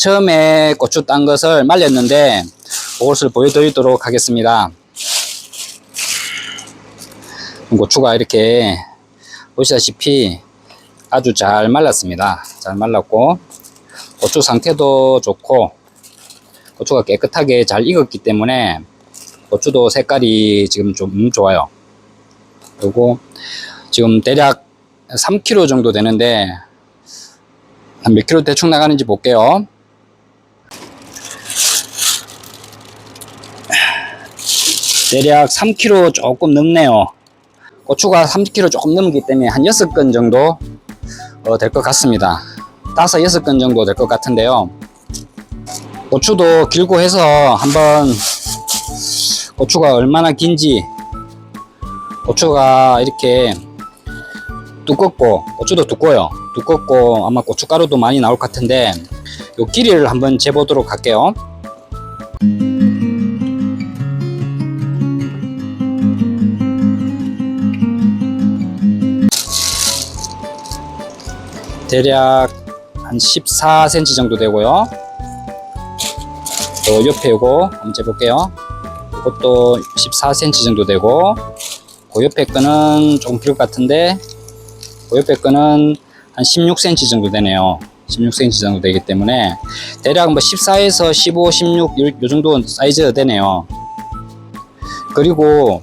처음에 고추 딴 것을 말렸는데 그것을 보여드리도록 하겠습니다. 고추가 이렇게 보시다시피 아주 잘 말랐습니다. 잘 말랐고 고추 상태도 좋고 고추가 깨끗하게 잘 익었기 때문에 고추도 색깔이 지금 좀 음, 좋아요. 그리고 지금 대략 3kg 정도 되는데 한몇 킬로 대충 나가는지 볼게요. 대략 3kg 조금 넘네요. 고추가 30kg 조금 넘기 때문에 한 6건 정도 어, 될 것 같습니다. 5, 6건 정도 될 것 같은데요. 고추도 길고 해서 한번 고추가 얼마나 긴지 고추가 이렇게 두껍고 고추도 두꺼워요 두껍고 아마 고춧가루도 많이 나올 것 같은데 요 길이를 한번 재보도록 할게요 대략 한 14cm 정도 되고요. 또 옆에 요거 한번 재볼게요. 이것도 14cm 정도 되고 그 옆에 거는 조금 길것 같은데 그 옆에 거는 한 16cm 정도 되네요. 16cm 정도 되기 때문에 대략 뭐 14에서 15, 16 요, 요 정도 사이즈가 되네요. 그리고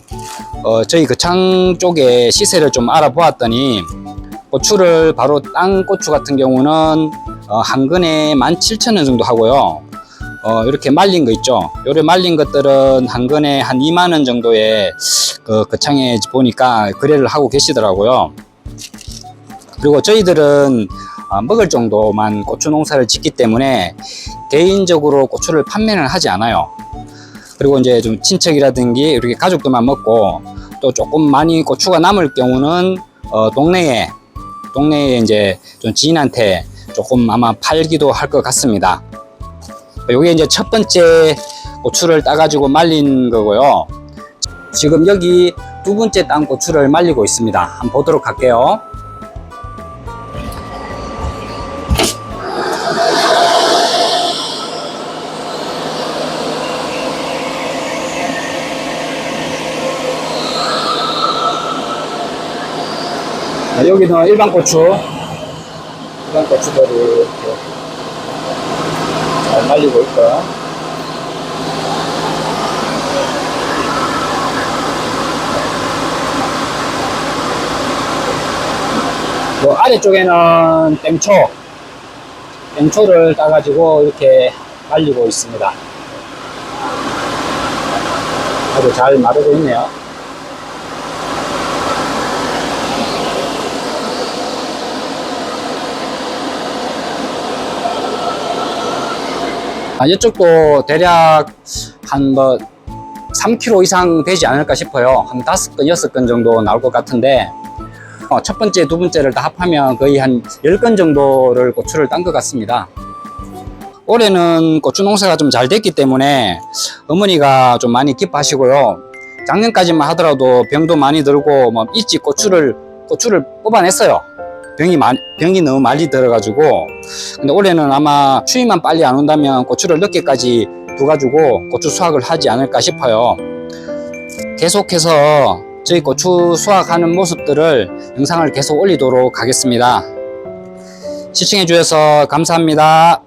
어, 저희 거창 쪽에 시세를 좀 알아보았더니 고추를 바로 땅 고추 같은 경우는 어, 한 근에 17,000원 정도 하고요 어, 이렇게 말린 거 있죠. 요래 말린 것들은 한 근에 한 2만 원 정도의 그 거창에 보니까 거래를 하고 계시더라고요. 그리고 저희들은 아, 먹을 정도만 고추 농사를 짓기 때문에 개인적으로 고추를 판매는 하지 않아요. 그리고 이제 좀 친척이라든지 이렇게 가족들만 먹고 또 조금 많이 고추가 남을 경우는 어, 동네에 동네에 이제 좀 지인한테 조금 아마 팔기도 할 것 같습니다. 요게 이제 첫 번째 고추를 따가지고 말린 거고요. 지금 여기 두 번째 딴 고추를 말리고 있습니다. 한번 보도록 할게요. 자, 여기는 일반 고추. 일반 고추들을 이렇게 잘 말리고 있고요. 뭐 아래쪽에는 땡초, 땡초를 따가지고 이렇게 말리고 있습니다. 아주 잘 마르고 있네요. 아, 이쪽도 대략 한뭐 3kg 이상 되지 않을까 싶어요. 한 5건, 6건 정도 나올 것 같은데, 어, 첫 번째, 두 번째를 다 합하면 거의 한 10건 정도를 고추를 딴 것 같습니다. 올해는 고추 농사가 좀 잘 됐기 때문에 어머니가 좀 많이 기뻐하시고요. 작년까지만 하더라도 병도 많이 들고 뭐 일찍 고추를 고추를 뽑아냈어요. 병이 많이, 병이 너무 많이 들어가지고 근데 올해는 아마 추위만 빨리 안 온다면 고추를 늦게까지 둬가지고 고추 수확을 하지 않을까 싶어요. 계속해서 저희 고추 수확하는 모습들을 영상을 계속 올리도록 하겠습니다. 시청해 주셔서 감사합니다.